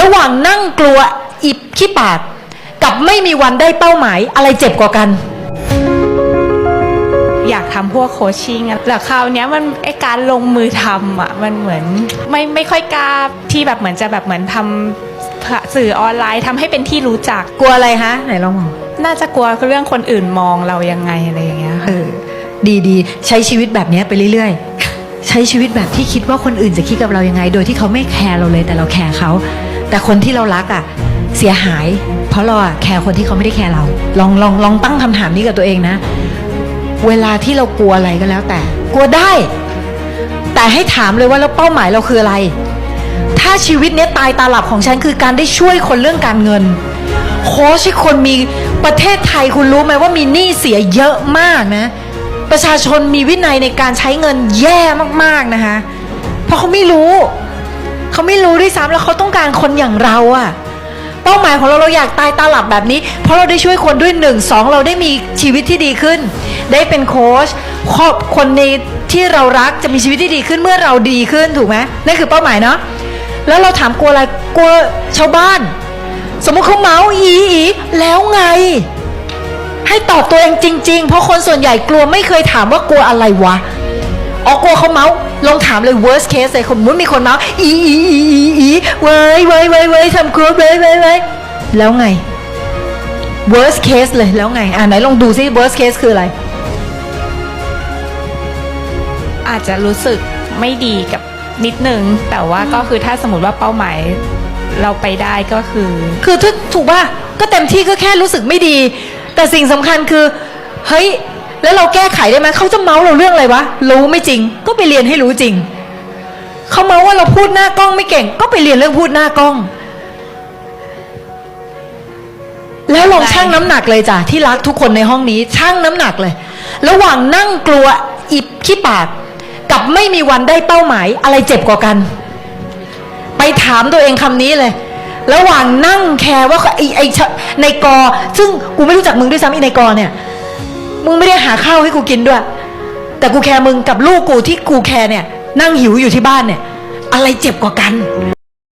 ระหว่างนั่งกลัวอิบขี้ปาก กับไม่มีวันได้เป้าหมายอะไรเจ็บกว่ากัน อยากทำพวกโคชชิ่งอะแต่คราวเนี้ยมันไอการลงมือทำอะมันเหมือนไม่ไม่ค่อยกล้าที่แบบเหมือนจะแบบเหมือนทำสื่อออนไลน์ทำให้เป็นที่รู้จักกลัวอะไรฮะไหนลองบอกน่าจะกลัวเรื่องคนอื่นมองเรายังไงอะไรอย่างเงี้ยเอค่ะอดีดีใช้ชีวิตแบบเนี้ยไปเรื่อยๆ ใช้ชีวิตแบบที่คิดว่าคนอื่นจะคิดกับเรายังไง โดยที่เขาไม่แคร์เราเลยแต่เราแคร์เขา แต่คนที่เรารักอะเสียหาย เพราะเราอะแคร์คนที่เขาไม่ได้แคร์เรา ลองลองลองตั้งคำถามนี้กับตัวเองนะ เวลาที่เรากลัวอะไรก็แล้วแต่ กลัวได้ แต่ให้ถามเลยว่าแล้วเป้าหมายเราคืออะไร ถ้าชีวิตเนี้ยตายตาหลับของฉันคือการได้ช่วยคนเรื่องการเงิน โค้ชคนมีประเทศไทยคุณรู้ไหมว่ามีหนี้เสียเยอะมากนะ ประชาชนมีวินัยในการใช้เงินแย่มากๆนะคะ เพราะเขาไม่รู้ เขาไม่รู้ด้วยซ้ำแล้วเขาต้องการคนอย่างเราอะเป้าหมายของเราเราอยากตายตาหลับแบบนี้ เพราะเราได้ช่วยคนด้วยหนึ่งสองเราได้มีชีวิตที่ดีขึ้น ได้เป็นโค้ชครอบคนในที่เรารักจะมีชีวิตที่ดีขึ้นเมื่อเราดีขึ้นถูกไหมนั่นคือเป้าหมายเนาะแล้วเราถามกลัวอะไรกลัวชาวบ้าน สมมติเขาเมาอีอีแล้วไง ให้ตอบตัวเองจริง ๆ เพราะคนส่วนใหญ่กลัวไม่เคยถามว่ากลัวอะไรวะ อ๋อกลัวเขาเมาส์ลองถามเลย worst case เลยสมมติมีคนเมาส์อีอีอีอีอีเว้ยเว้ยเว้ยเว้ยทำกลัวเว้ยเว้ยเว้ยแล้วไง worst case เลยแล้วไง อ่าไหนลองดูซิ worst case คืออะไร อาจจะรู้สึกไม่ดีกับนิดนึง แต่ว่าก็คือถ้าสมมติว่าเป้าหมายเราไปได้ก็คือ คือถ้าถูกป่ะก็เต็มที่ก็แค่รู้สึกไม่ดี แต่สิ่งสำคัญคือ เฮ้ย แล้วเราแก้ไขได้ไหมเขาจะเมาส์เราเรื่องอะไรวะรู้ไม่จริง ก็ไปเรียนให้รู้จริงเขาเมาว่าเราพูดหน้ากล้องไม่เก่ง ก็ไปเรียนเรื่องพูดหน้ากล้อง แล้วลองชั่งน้ำหนักเลยจ้ะที่รักทุกคนในห้องนี้ชั่งน้ำหนักเลย ระหว่างนั่งกลัวอิบขี้ปากกับไม่มีวันได้เป้าหมายอะไรเจ็บกว่ากัน ไปถามตัวเองคำนี้เลย ระหว่างนั่งแคร์ว่าไอ้ไอ้ในกอ ซึ่งกูไม่รู้จักมึงด้วยซ้ำไอ้ในกอเนี่ย มึงไม่ได้หาข้าวให้กูกินด้วย แต่กูแคร์มึงกับลูกกูที่กูแคร์เนี่ย นั่งหิวอยู่ที่บ้านเนี่ย อะไรเจ็บกว่ากัน